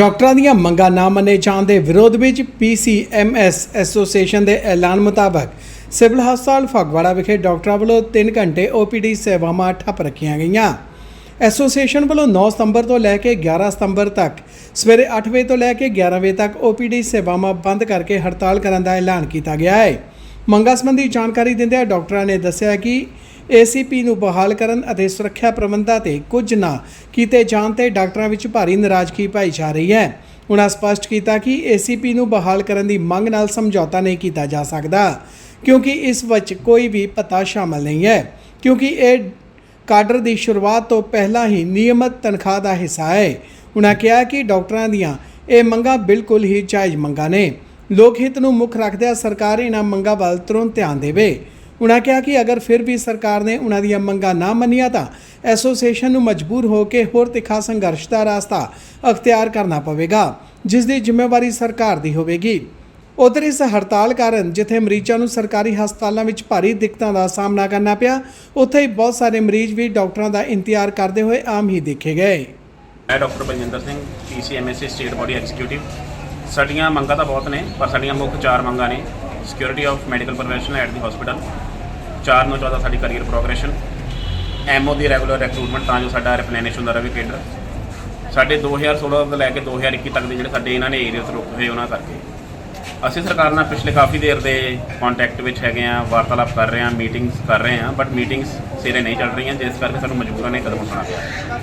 ਡਾਕਟਰਾਂ ਦੀਆਂ ਮੰਗਾਂ ਨਾ ਮੰਨੇ ਜਾਣ ਦੇ ਵਿਰੋਧ ਵਿੱਚ ਪੀਸੀਐਮਐਸ ਐਸੋਸੀਏਸ਼ਨ ਦੇ ਐਲਾਨ ਮੁਤਾਬਕ ਸਿਵਲ ਹਸਪਤਾਲ ਫਗਵਾੜਾ ਵਿਖੇ ਡਾਕਟਰਾਂ ਵੱਲੋਂ 3 ਘੰਟੇ ਓਪੀਡੀ ਸੇਵਾਵਾਂ ਠੱਪ ਰੱਖੀਆਂ ਗਈਆਂ। ਐਸੋਸੀਏਸ਼ਨ ਵੱਲੋਂ 9 ਸਤੰਬਰ ਤੋਂ ਲੈ ਕੇ 11 ਸਤੰਬਰ ਤੱਕ, ਸਵੇਰੇ 8 ਵਜੇ ਤੋਂ ਲੈ ਕੇ 11 ਵਜੇ ਤੱਕ ਓਪੀਡੀ ਸੇਵਾਵਾਂ ਬੰਦ ਕਰਕੇ ਹੜਤਾਲ ਕਰਨ ਦਾ ਐਲਾਨ ਕੀਤਾ ਗਿਆ ਹੈ। ਮੰਗਾਂ ਸੰਬੰਧੀ ਜਾਣਕਾਰੀ ਦਿੰਦਿਆਂ ਡਾਕਟਰਾਂ ਨੇ ਦੱਸਿਆ ਕਿ ਏਸੀਪੀ ਨੂੰ ਬਹਾਲ ਕਰਨ ਅਤੇ ਸੁਰੱਖਿਆ ਪ੍ਰਬੰਧਾਂ ਤੇ ਕੁਝ ਨਾ ਕੀਤੇ ਜਾਣ ਤੇ ਡਾਕਟਰਾਂ ਵਿੱਚ ਭਾਰੀ ਨਾਰਾਜ਼ਗੀ ਪਾਈ ਜਾ ਰਹੀ ਹੈ। ਉਹਨਾਂ ਸਪਸ਼ਟ ਕੀਤਾ ਕਿ ਏਸੀਪੀ ਨੂੰ ਬਹਾਲ ਕਰਨ ਦੀ ਮੰਗ ਨਾਲ ਸਮਝੌਤਾ ਨਹੀਂ ਕੀਤਾ ਜਾ ਸਕਦਾ, ਕਿਉਂਕਿ ਇਸ ਵਿੱਚ ਕੋਈ ਵੀ ਪਤਾ ਸ਼ਾਮਲ ਨਹੀਂ ਹੈ, ਕਿਉਂਕਿ ਇਹ ਕਾਡਰ ਦੀ ਸ਼ੁਰੂਆਤ ਤੋਂ ਪਹਿਲਾਂ ਹੀ ਨਿਯਮਤ ਤਨਖਾਹ ਦਾ ਹਿੱਸਾ ਹੈ। ਉਹਨਾਂ ਕਿਹਾ ਕਿ ਡਾਕਟਰਾਂ ਦੀਆਂ ਇਹ ਮੰਗਾਂ ਬਿਲਕੁਲ ਹੀ ਜਾਇਜ਼ ਮੰਗਾਂ ਨੇ। ਲੋਕ ਹਿੱਤ ਨੂੰ ਮੁੱਖ ਰੱਖਦਿਆਂ ਸਰਕਾਰ ਇਹਨਾਂ ਮੰਗਾਂ ਵੱਲ ਤੁਰੰਤ ਧਿਆਨ ਦੇਵੇ। ਉਹਨਾਂ ਕਿਹਾ ਕਿ ਅਗਰ ਫਿਰ ਵੀ ਸਰਕਾਰ ਨੇ ਉਹਨਾਂ ਦੀਆਂ ਮੰਗਾਂ ਨਾ ਮੰਨੀਆਂ ਤਾਂ ਐਸੋਸੀਏਸ਼ਨ ਨੂੰ ਮਜਬੂਰ ਹੋ ਕੇ ਹੋਰ ਤਿੱਖਾ ਸੰਘਰਸ਼ ਦਾ ਰਸਤਾ ਅਖਤਿਆਰ ਕਰਨਾ ਪਵੇਗਾ, ਜਿਸ ਦੀ ਜ਼ਿੰਮੇਵਾਰੀ ਸਰਕਾਰ ਦੀ ਹੋਵੇਗੀ। ਉਧਰ ਇਸ ਹੜਤਾਲ ਕਾਰਨ ਜਿੱਥੇ ਮਰੀਜ਼ਾਂ ਨੂੰ ਸਰਕਾਰੀ ਹਸਪਤਾਲਾਂ ਵਿੱਚ ਭਾਰੀ ਦਿੱਕਤਾਂ ਦਾ ਸਾਹਮਣਾ ਕਰਨਾ ਪਿਆ, ਉੱਥੇ ਹੀ ਬਹੁਤ ਸਾਰੇ ਮਰੀਜ਼ ਵੀ ਡਾਕਟਰਾਂ ਦਾ ਇੰਤਜ਼ਾਰ ਕਰਦੇ ਹੋਏ ਆਮ ਹੀ ਦੇਖੇ ਗਏ। ਮੈਂ doctor Baljinder Singh PCMS state body executive. ਸਾਡੀਆਂ ਮੰਗਾਂ ਤਾਂ ਬਹੁਤ ਨੇ, ਪਰ ਸਾਡੀਆਂ ਮੁੱਖ ਚਾਰ ਮੰਗਾਂ ਨੇ security of medical professional at the hospital 4 ਨੂੰ 14 ਸਾਡੀ ਕੈਰੀਅਰ ਪ੍ਰੋਗਰੈਸ਼ਨ ਐਮਓ ਦੀ ਰੈਗੂਲਰ ਰਿਕਰੂਟਮੈਂਟ ਤਾਂ ਜੋ ਸਾਡਾ ਰਿਪਲੈਨਿਸ਼ ਹੁੰਦਾ ਰਹੇ ਕੇਡਰ ਸਾਡੇ 2016 ਤੋਂ ਲੈ ਕੇ 2021 ਤੱਕ ਦੇ ਜਿਹੜੇ ਸਾਡੇ ਇਹਨਾਂ ਨੇ ਏਰੀਅਸ ਰੁਕ ਹੋਏ ਉਹਨਾਂ ਕਰਕੇ। ਅਸੀਂ ਸਰਕਾਰ ਨਾਲ ਪਿਛਲੇ ਕਾਫੀ ਦੇਰ ਦੇ ਕੰਟੈਕਟ ਵਿੱਚ ਹੈਗੇ ਆ ਵਾਰਤਾਲਾਪ ਕਰ ਰਹੇ ਆ ਮੀਟਿੰਗਸ ਕਰ ਰਹੇ ਆ ਬਟ ਮੀਟਿੰਗਸ ਸਿਰੇ ਨਹੀਂ ਚੱਲ ਰਹੀਆਂ ਜਿਸ ਕਰਕੇ ਸਾਨੂੰ ਮਜਬੂਰਨ ਇਹ ਕਦਮ ਉਠਾਉਣਾ ਪਿਆ।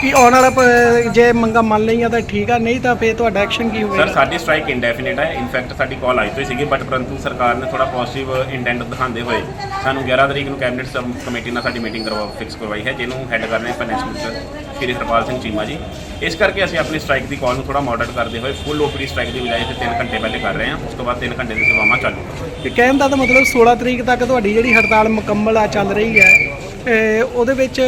ਕਿ ਆਉਣ ਵਾਲਾ ਪ- ਜੇ ਮੰਗਾਂ ਮੰਨ ਲਈਆਂ ਤਾਂ ਠੀਕ ਆ ਨਹੀਂ ਤਾਂ ਫੇਰ ਤੁਹਾਡਾ ਐਕਸ਼ਨ ਕੀ ਸਰ ਹੋਵੇਗਾ ਸਾਡੀ ਸਟ੍ਰਾਈਕ ਇਨਡੈਫੀਨਿਟ ਹੈ ਇਨਫੈਕਟ ਸਾਡੀ ਕਾਲ ਆਈ ਹੋਈ ਸੀਗੀ ਬਟ ਪਰੰਤੂ ਸਰਕਾਰ ਨੇ ਥੋੜਾ ਪੋਜ਼ਿਟਿਵ ਇੰਟੈਂਟ ਦਿਖਾਉਂਦੇ ਹੋਏ ਸਾਨੂੰ 11 ਤਰੀਕ ਨੂੰ ਕੈਬਨਿਟ ਸਬ ਕਮੇਟੀ ਨਾਲ ਸਾਡੀ ਮੀਟਿੰਗ ਕਰਵਾ ਫਿਕਸ ਕਰਵਾਈ ਹੈ ਜਿਹਨੂੰ ਹੈੱਡ ਕਰ ਰਹੇ ਫਾਈਨੈਂਸ ਮਿਨਿਸਟਰ ਸ਼੍ਰੀ ਹਰਪਾਲ ਸਿੰਘ ਚੀਮਾ ਜੀ। ਇਸ ਕਰਕੇ ਅਸੀਂ ਆਪਣੀ ਸਟ੍ਰਾਈਕ ਦੀ ਕਾਲ ਨੂੰ ਥੋੜਾ ਮੋਡਰੇਟ ਕਰਦੇ ਹੋਏ ਫੁੱਲ ਓਪੀਡੀ ਸਟ੍ਰਾਈਕ ਦੀ ਬਜਾਏ ਤੇ 3 ਘੰਟੇ ਪਹਿਲੇ ਕਰ ਰਹੇ ਹਾਂ ਉਸ ਤੋਂ ਬਾਅਦ 3 ਘੰਟੇ ਦੀ ਸੇਵਾਵਾਂ ਚਾਲੂ ਕਿ ਕਹਿਣ ਦਾ ਤਾਂ ਮਤਲਬ 16 ਤਰੀਕ ਤੱਕ ਤੁਹਾਡੀ ਜਿਹੜੀ ਹੜਤਾਲ ਮੁਕੰਮਲ ਆ ਚੱਲ ਰਹੀ ਹੈ ਇਹ ਉਹਦੇ ਵਿੱਚ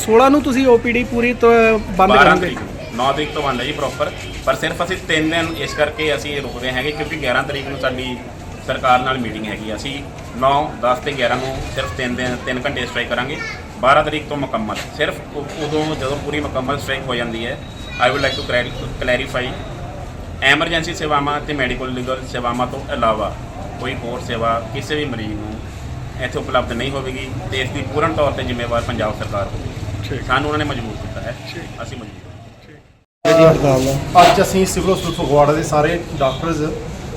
16 ਨੂੰ ਤੁਸੀਂ ਓਪੀਡੀ ਪੂਰੀ ਤੋਂ ਬੰਦ 12 ਕਰੋਗੇ? ਤਰੀਕ ਨੂੰ 9 ਤਰੀਕ ਤੋਂ ਬੰਦ ਹੈ ਜੀ ਪ੍ਰੋਪਰ ਪਰ ਸਿਰਫ ਅਸੀਂ 3 ਦਿਨ ਇਸ ਕਰਕੇ ਅਸੀਂ ਰੁਕ ਰਹੇ ਹੈਗੇ ਕਿਉਂਕਿ 11 ਤਰੀਕ ਨੂੰ ਸਾਡੀ ਸਰਕਾਰ ਨਾਲ ਮੀਟਿੰਗ ਹੈਗੀ ਅਸੀਂ 9 10 ਤੇ 11 ਨੂੰ ਸਿਰਫ 3 ਦਿਨ 3 ਘੰਟੇ ਸਟ੍ਰਾਈਕ ਕਰਾਂਗੇ। 12 ਤਰੀਕ ਤੋਂ ਮੁਕੰਮਲ ਸਿਰਫ ਉ- ਉਦੋਂ ਜਦੋਂ ਪੂਰੀ ਮੁਕੰਮਲ ਸਟ੍ਰਾਈਕ ਹੋ ਜਾਂਦੀ ਹੈ I would like to clarify emergency ਸੇਵਾਵਾਂ ਤੇ ਮੈਡੀਕਲ ਲੀਗਲ ਸੇਵਾਵਾਂ ਤੋਂ ਇਲਾਵਾ ਕੋਈ ਹੋਰ ਸੇਵਾ ਕਿਸੇ ਵੀ ਮਰੀਜ਼ ਨੂੰ ਇੱਥੇ ਉਪਲਬਧ ਨਹੀਂ ਹੋਵੇਗੀ ਤੇ ਇਸ ਦੀ ਪੂਰਨ ਤੌਰ ਤੇ ਜ਼ਿੰਮੇਵਾਰ ਪੰਜਾਬ ਸਰਕਾਰ ਹੋਵੇਗੀ। ਸਾਨੂੰ ਉਹਨਾਂ ਨੇ ਮਜਬੂਰ ਕੀਤਾ ਹੈ। ਅਸੀਂ ਮਜਬੂਰ ਅੱਜ ਅਸੀਂ ਸਿਵਲ ਹਸਪਤਾਲ ਫਗਵਾੜਾ ਦੇ ਸਾਰੇ ਡਾਕਟਰਸ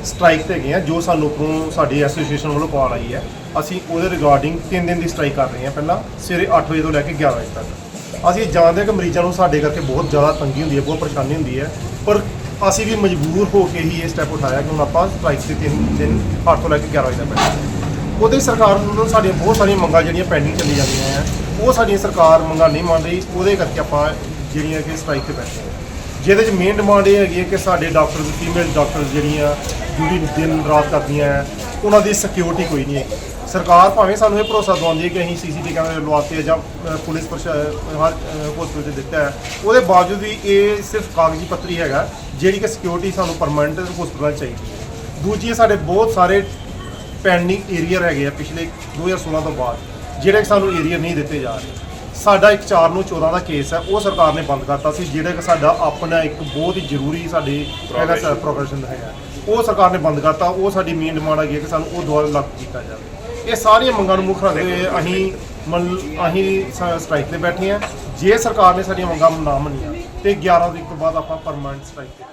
ਸਟ੍ਰਾਈਕ ਤੇ ਗਏ ਆ ਜੋ ਸਾਨੂੰ ਉੱਪਰੋਂ ਸਾਡੀ ਐਸੋਸੀਏਸ਼ਨ ਵੱਲੋਂ ਕਾਲ ਆਈ ਹੈ। ਅਸੀਂ ਉਹਦੇ ਰਿਗਾਰਡਿੰਗ 3 ਦਿਨ ਦੀ ਸਟ੍ਰਾਈਕ ਕਰ ਰਹੇ ਹਾਂ ਪਹਿਲਾਂ ਸਵੇਰੇ 8 ਵਜੇ ਤੋਂ ਲੈ ਕੇ 11 ਵਜੇ ਤੱਕ। ਅਸੀਂ ਜਾਣਦੇ ਹਾਂ ਕਿ ਮਰੀਜ਼ਾਂ ਨੂੰ ਸਾਡੇ ਕਰਕੇ ਬਹੁਤ ਜ਼ਿਆਦਾ ਤੰਗੀ ਹੁੰਦੀ ਹੈ ਬਹੁਤ ਪਰੇਸ਼ਾਨੀ ਹੁੰਦੀ ਹੈ। ਪਰ ਅਸੀਂ ਵੀ ਮਜਬੂਰ ਹੋ ਕੇ ਹੀ ਇਹ ਸਟੈਪ ਉਠਾਇਆ ਕਿ ਹੁਣ ਆਪਾਂ ਸਟ੍ਰਾਈਕ ਤੇ ਤਿੰਨ ਦਿਨ 8 ਤੋਂ ਲੈ ਕੇ 11 ਵਜੇ ਤੱਕ ਬੈਠੇ ਉਹਦੇ ਸਰਕਾਰ ਨੂੰ ਸਾਡੀਆਂ ਬਹੁਤ ਸਾਰੀਆਂ ਮੰਗਾਂ ਜਿਹੜੀਆਂ ਪੈਂਡਿੰਗ ਚੱਲੀ ਜਾਂਦੀਆਂ ਆ, ਉਹ ਸਾਡੀਆਂ ਸਰਕਾਰ ਮੰਗਾਂ ਨਹੀਂ ਮੰਨ ਰਹੀ, ਉਹਦੇ ਕਰਕੇ ਆਪਾਂ ਜਿਹੜੀਆਂ ਕਿ ਸਟ੍ਰਾਈਕ ਤੇ ਬੈਠੇ ਹਾਂ। ਜਿਹਦੇ ਚ ਮੇਨ ਡਿਮਾਂਡ ਇਹ ਹੈਗੀ ਹੈ ਕਿ ਸਾਡੇ ਡਾਕਟਰ ਫੀਮੇਲ ਡਾਕਟਰ ਜਿਹੜੀਆਂ ਡਿਊਟੀ ਦਿਨ ਰਾਤ ਕਰਦੀਆਂ ਹੈ ਉਹਨਾਂ ਦੀ ਸਿਕਿਉਰਿਟੀ ਕੋਈ ਨਹੀਂ ਹੈ ਸਰਕਾਰ ਭਾਵੇਂ ਸਾਨੂੰ ਇਹ ਭਰੋਸਾ ਦਵਾਉਂਦੀ ਹੈ ਕਿ ਅਸੀਂ ਸੀਸੀਟੀਵੀ ਕੈਮਰੇ ਲਵਾਤੇ ਆ ਜਾਂ ਅ, ਪੁਲਿਸ ਪ੍ਰਸ਼ਾ ਹਰ ਹਸਪੀਟਲ ਤੇ ਦਿੱਤਾ ਹੈ ਉਹਦੇ ਬਾਵਜੂਦ ਵੀ ਇਹ ਸਿਰਫ ਕਾਗਜ਼ੀ ਪੱਤਰੀ ਹੈਗਾ ਜਿਹੜੀ ਕਿ ਸਿਕਿਉਰਿਟੀ ਸਾਨੂੰ ਪਰਮਨੈਂਟ ਹਸਪਤਾਲ ਚਾਹੀਦੀ ਹੈ। ਦੂਜੀ ਸਾਡੇ ਬਹੁਤ ਸਾਰੇ ਪੈਂਡਿੰਗ ਏਰੀਆ ਹੈਗੇ ਆ ਪਿਛਲੇ 2016 ਤੋਂ ਬਾਅਦ ਜਿਹੜੇ ਕਿ ਸਾਨੂੰ ਏਰੀਆ ਨਹੀਂ ਦਿੱਤੇ ਜਾ ਰਹੇ। ਸਾਡਾ ਇੱਕ 4 ਨੂੰ 14 ਦਾ ਕੇਸ ਹੈ ਉਹ ਸਰਕਾਰ ਨੇ ਬੰਦ ਕਰਤਾ ਸੀ ਜਿਹੜਾ ਕਿ ਸਾਡਾ ਆਪਣਾ ਇੱਕ ਬਹੁਤ ਹੀ ਜ਼ਰੂਰੀ ਸਾਡੇ ਹੈਗਾ ਪ੍ਰੋਗਰੈਸ਼ਨ ਹੈਗਾ। ਉਹ ਸਰਕਾਰ ਨੇ ਬੰਦ ਕਰਤਾ ਉਹ ਸਾਡੀ ਮੇਨ ਡਿਮਾਂਡ ਹੈਗੀ ਹੈ ਕਿ ਸਾਨੂੰ ਉਹ ਦੁਆਰਾ ਲਾਗੂ ਕੀਤਾ ਜਾਵੇ। ਇਹ ਸਾਰੀਆਂ ਮੰਗਾਂ ਨੂੰ ਮੁੱਖ ਰੱਖਦੇ ਹੋਏ ਅਸੀਂ ਮੰਨ, ਅਸੀਂ ਸਟ੍ਰਾਈਕ ਤੇ ਬੈਠੇ ਹਾਂ। ਜੇ ਸਰਕਾਰ ਨੇ ਸਾਡੀਆਂ ਮੰਗਾਂ ਨਾ ਮੰਨੀਆਂ, ਤੇ 11 ਤਰੀਕ ਤੋਂ ਬਾਅਦ ਆਪਾਂ ਪਰਮਾਨੈਂਟ ਸਟ੍ਰਾਈਕ ਤੇ